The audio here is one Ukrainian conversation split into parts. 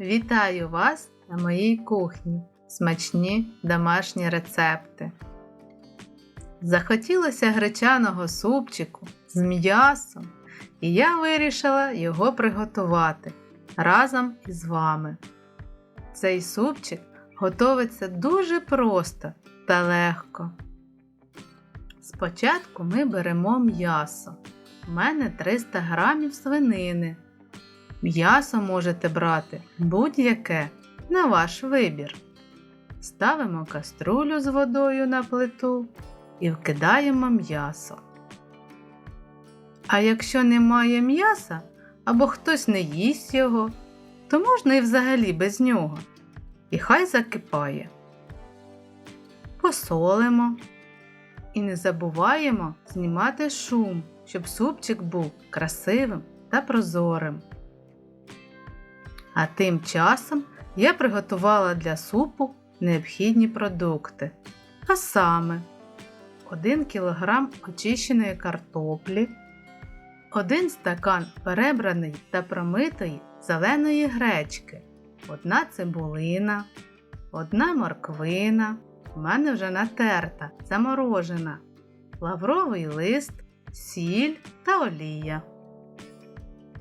Вітаю вас на моїй кухні. Смачні домашні рецепти. Захотілося гречаного супчику з м'ясом, і я вирішила його приготувати разом із вами. Цей супчик готовиться дуже просто та легко. Спочатку ми беремо м'ясо. У мене 300 грамів свинини. М'ясо можете брати будь-яке на ваш вибір. Ставимо каструлю з водою на плиту і вкидаємо м'ясо. А якщо немає м'яса або хтось не їсть його, то можна і взагалі без нього. І хай закипає. Посолимо і не забуваємо знімати шум, щоб супчик був красивим та прозорим. А тим часом я приготувала для супу необхідні продукти. А саме 1 кг очищеної картоплі, 1 стакан перебраної та промитої зеленої гречки, 1 цибулина, 1 морквина, у мене вже натерта, заморожена, лавровий лист, сіль та олія.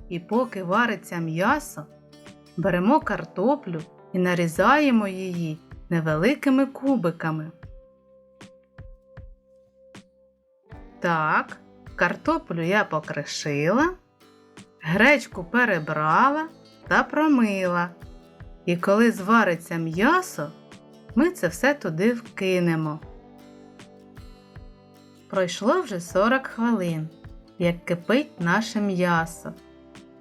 І поки вариться м'ясо, беремо картоплю і нарізаємо її невеликими кубиками. Так, картоплю я покришила, гречку перебрала та промила. І коли звариться м'ясо, ми це все туди вкинемо. Пройшло вже 40 хвилин, як кипить наше м'ясо.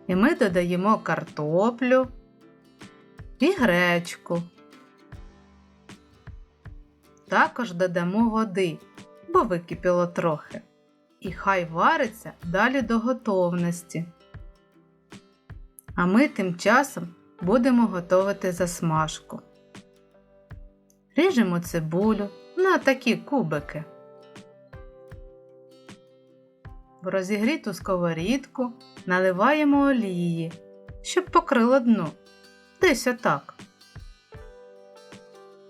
І ми додаємо картоплю і гречку. Також додамо води, бо википіло трохи. І хай вариться далі до готовності. А ми тим часом будемо готувати засмажку. Ріжемо цибулю на такі кубики. В розігріту сковорідку наливаємо олії, щоб покрило дно. Десь отак.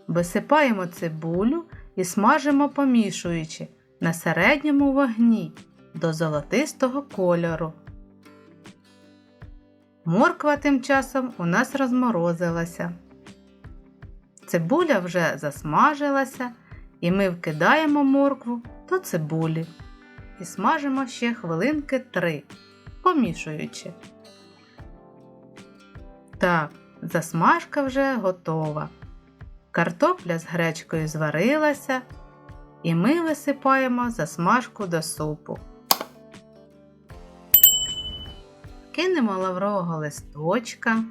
Висипаємо цибулю і смажимо помішуючи на середньому вогні до золотистого кольору. Морква тим часом у нас розморозилася. Цибуля вже засмажилася, і ми вкидаємо моркву до цибулі і смажимо ще хвилинки три, помішуючи. Так, засмажка вже готова. Картопля з гречкою зварилася, і ми висипаємо засмажку до супу. Кинемо лаврового листочка.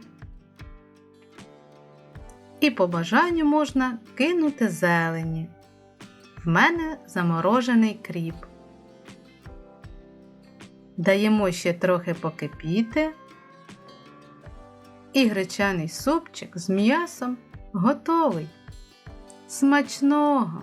І по бажанню можна кинути зелені. В мене заморожений кріп. Даємо ще трохи покипіти. І гречаний супчик з м'ясом готовий. Смачного!